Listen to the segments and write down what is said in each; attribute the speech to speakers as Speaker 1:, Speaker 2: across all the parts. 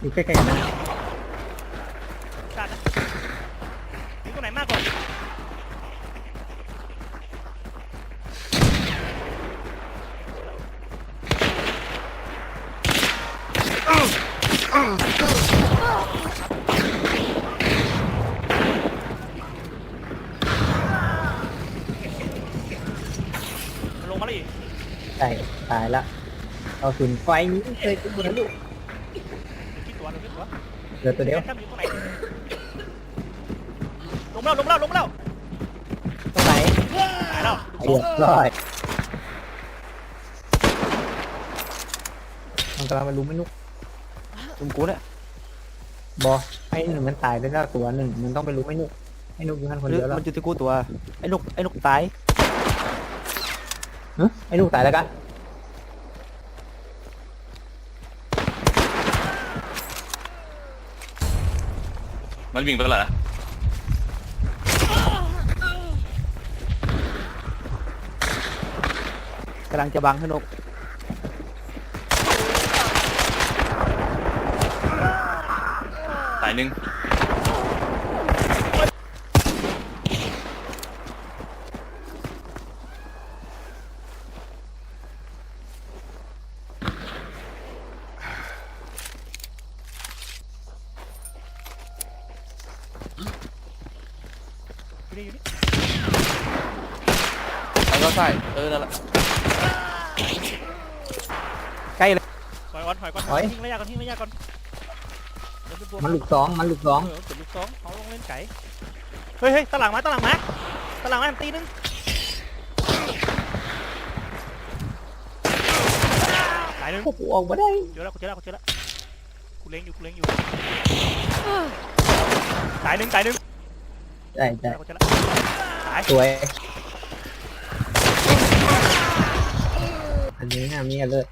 Speaker 1: อยู่ใกล้ๆกันนะ
Speaker 2: ชาตินะยิงตัวไหนมากกว่ามันลงมาแล้วอีก
Speaker 1: ใช่ตายละเอาสุนไฟนี้เคยจุดนะลูก
Speaker 2: ดูที่ ตัวดูที่ตัว
Speaker 1: เหลือตัวเดียว
Speaker 2: แคมอยู่ตรงไหนลงมาแล้วลงมาแล้วลงมาแล้ว
Speaker 1: ตรงไหน
Speaker 2: ตายแล้ว
Speaker 1: เรียบร้อยมันกำลังมาลุมไม่นุก
Speaker 3: ลุมกูเนี่ย
Speaker 1: บอไอ้หนึ่งมันตายได้แล้วตัวหนึ่งมันต้องไปลุมไม่นุกไอ้นุกอยู่ท่านคน
Speaker 3: หรือ
Speaker 1: เดียวแล้ว
Speaker 3: มันจุดที่กูตัวไอ้นกไอ้นกตาย
Speaker 1: ฮะไอ้นุกตายแล้วกัน
Speaker 4: มันวิ่งไปแล้วเหรอ
Speaker 3: กำลังจะบังให้นก
Speaker 4: ตายหนึ่ง
Speaker 2: นี่อยู่นี่
Speaker 4: แล้วก็ใส่เออนั่นแหละ
Speaker 3: ใกล้เลย
Speaker 2: ถอยก่อนถอยก่อนทิ้งระยะก่อนทิ้งระยะก่อนเดี๋ยวเป็นตัว
Speaker 1: มันลูกสองมันลูกสอง
Speaker 2: เออเก็บลูกสองเขาลงเล่นไก่เฮ้ยเฮ้ยตะหลังมาตะหลังมาตะหลังมาตีนึงตายหนึ่ง
Speaker 1: พวกกูออกมาได้
Speaker 2: เจอแล้วกูเจอแล้วกูเจอแล้วกูเล็งอยู่กูเล็งอยู่ตายหนึ่งตายหนึ่ง
Speaker 1: ใช่
Speaker 2: เจอ
Speaker 1: ใช่
Speaker 2: แล้วกูเจอแล้วตาย
Speaker 1: สวย อันนี้น่ามีอะไรเลย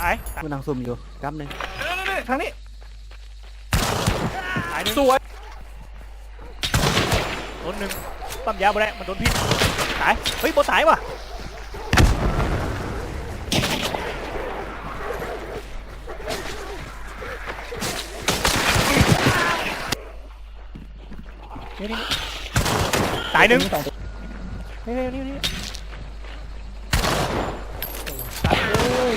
Speaker 2: ตายตาย
Speaker 3: กูนั่งซุ่มอยู่กำหนึ่งทางนี้
Speaker 2: ตายหนึ่ง
Speaker 3: สวย
Speaker 2: โดนหนึ่งปั๊มยาบ่ได้มันโดนพิษตาย เฮ้ยโบตายว่ะ นี่นี่นี่ตายหนึ่ง
Speaker 1: สองตัว
Speaker 2: เฮ้ยนี่นี่ตัดเลย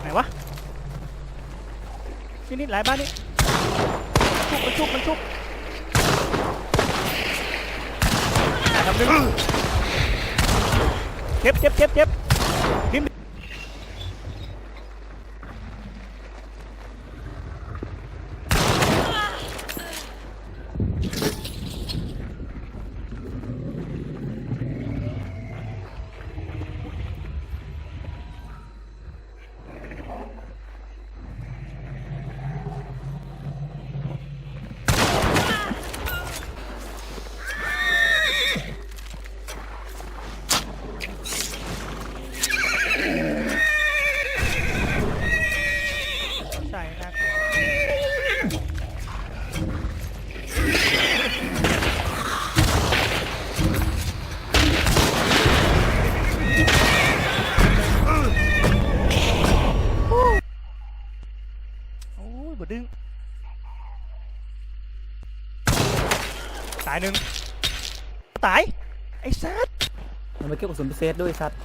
Speaker 2: ไหนวะนี่นี่หลายบ้านนี่ชุบมันชุบมันชุบทำหนึ่งเจ็บเจ็บเจ็บเจ็บนิ่ม ดึงตายหนึ่งตาย ไอ้สัส
Speaker 3: มันไปเก็บกระสุนพิเศษด้วยสัตว์